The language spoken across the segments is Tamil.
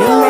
You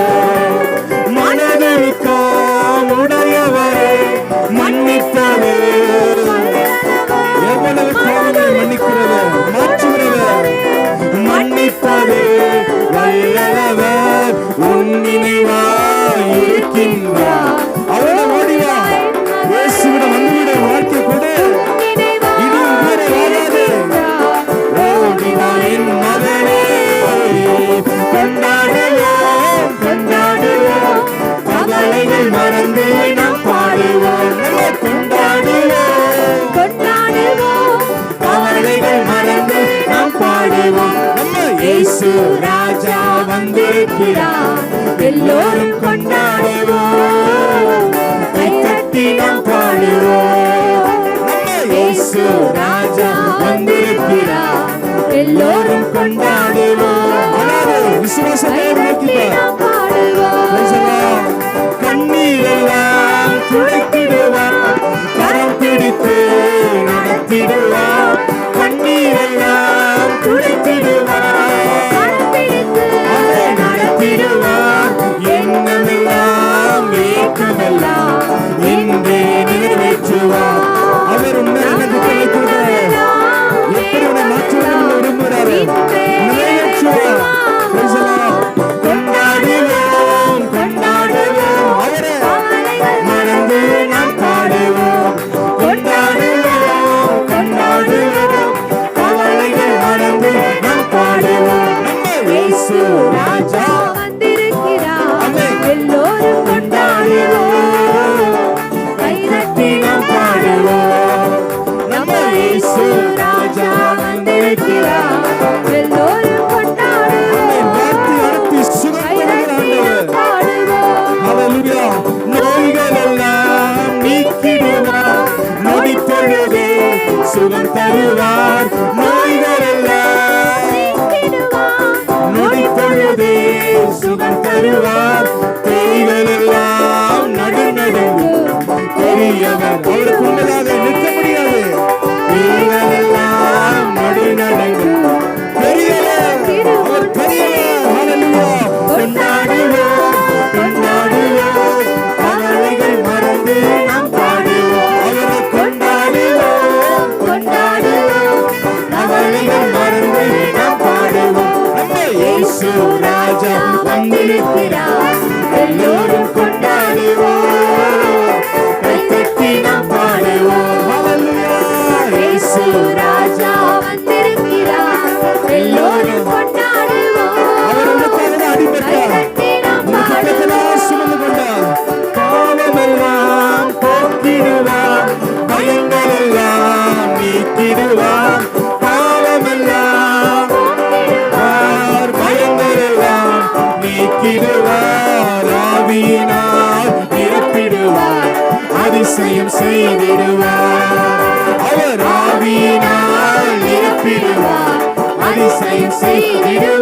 மறந்து நாம் பாடுவோம். கொண்டாடுவோம். கொண்டாடுவோம் கவலைகள் மறந்து நாம் பாடுவோம். இயேசு ராஜா வந்திருக்கிறார். எல்லோரும் கொண்டாடுவோம். respirar. அதிசயம் செய்திடுவார்